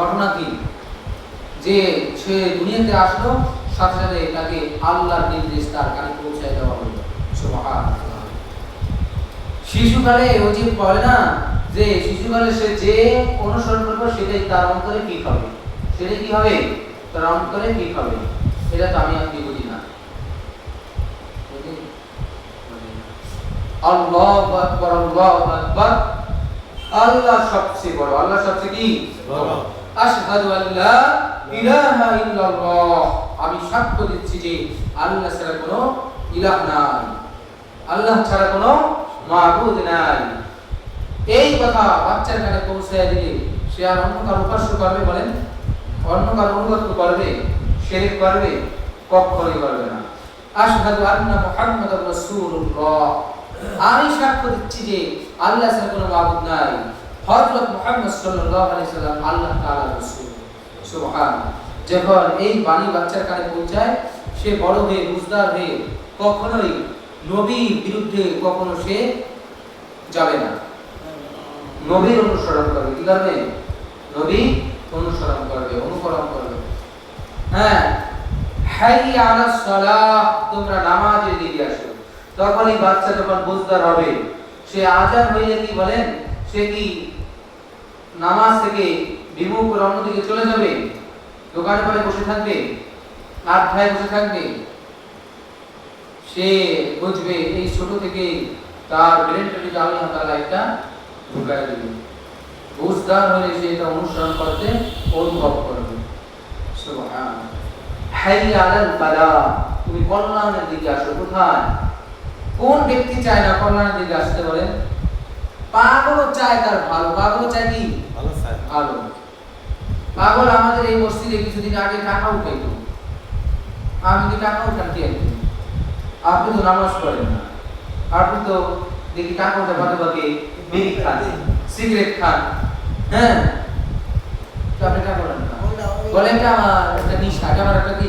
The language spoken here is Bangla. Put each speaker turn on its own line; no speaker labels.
ঘটনা কি? যে সে দুনিয়াতে আসলো, সাথে সাথে তাকে আল্লাহর নির্দেশ তার কানে পৌঁছায় দেওয়া হলো। শিশুকালে ওই যে বলে না? যে শিশুকালে সে যে অনুসরণ করবে, সেটাই তার অন্তরে ঠিক হবে। সেটাই কি হবে? তার অন্তরে ঠিক হবে। তো আমি আপনি বুঝি না? বুঝি আকবার, আল্লাহু আল্লাহ সবচেয়ে বড়। আল্লাহ সবচেয়ে কি?
বড়।
আশহাদু আল্লা ইলাহা ইল্লাল্লাহ। আমি সাক্ষ্য দিচ্ছি যে আল্লাহ ছাড়া কোনো ইলাহ নাই। আল্লাহ ছাড়া কোনো মাবুদ নাই। এই কথা বাচ্চার কানে পৌঁছায় দিলে সে আর অন্য কারও উপাস্য করবে বলেন? অন্য কারও অনুগত করবে? শিরক করবে? কখনোই করবে না। আশহাদু আন্না মুহাম্মাদুর রাসূলুল্লাহ। আমি সাক্ষ্য দিচ্ছি যে আল্লাহ ছাড়া কোনো মাবুদ নাই। হযরত মুহাম্মদ সাল্লাল্লাহু আলাইহি সাল্লাম আল্লাহ তাআলার রাসূল। সুবহান যখন এই বাণী বাচ্চার কানে পৌঁছায়, সে বড় হয়ে বুঝদার হয়ে কখনোই নবীর বিরুদ্ধে কখনো সে যাবে না। নবীর অনুসরণ করবে, কি করবে? নবী অনুসরণ করবে, অনুকরণ করবে। হ্যাঁ হাই আলা সালাহ, তোমরা নামাজে দিকে আসো। তখন এই বাচ্চা যখন বুঝদার হবে, সে আজান হইলে কি বলেন? সে কি নামাজ থেকে বিমুখ করে অন্যদিকে চলে যাবে। দোকানে পরে বসে থাকবে আড্ডায় বসে থাকবে। সে বুঝবে এই ছোট থেকে তার ব্রেনটাকে আল্লাহ তাআলা একটা ঢুকায় দেবে। বুঝদার হলে সে এটা অনুসরণ করতে অনুভব করবে। তুমি কল্যাণের দিকে আসো, কোথায়? কোন ব্যক্তি চায় না কল্যাণের দিকে আসতে বলেন পাগলও চায় তার ভালো, পাগলও চায় কি?
ভালো
পাগল আমাদের এই মসজিদে কিছুদিন আগে টাকা উঠাইত আমি যদি টাকা উঠান কি আপনি তো নামাজ পড়েন না। আপনি তো দেখি টাকা উঠে বাদে বাকি বিড়ি খান সিগারেট খান। হ্যাঁ? আপনি টাকা উঠান না। বলেন আমার একটা নিশা আমার একটা কি?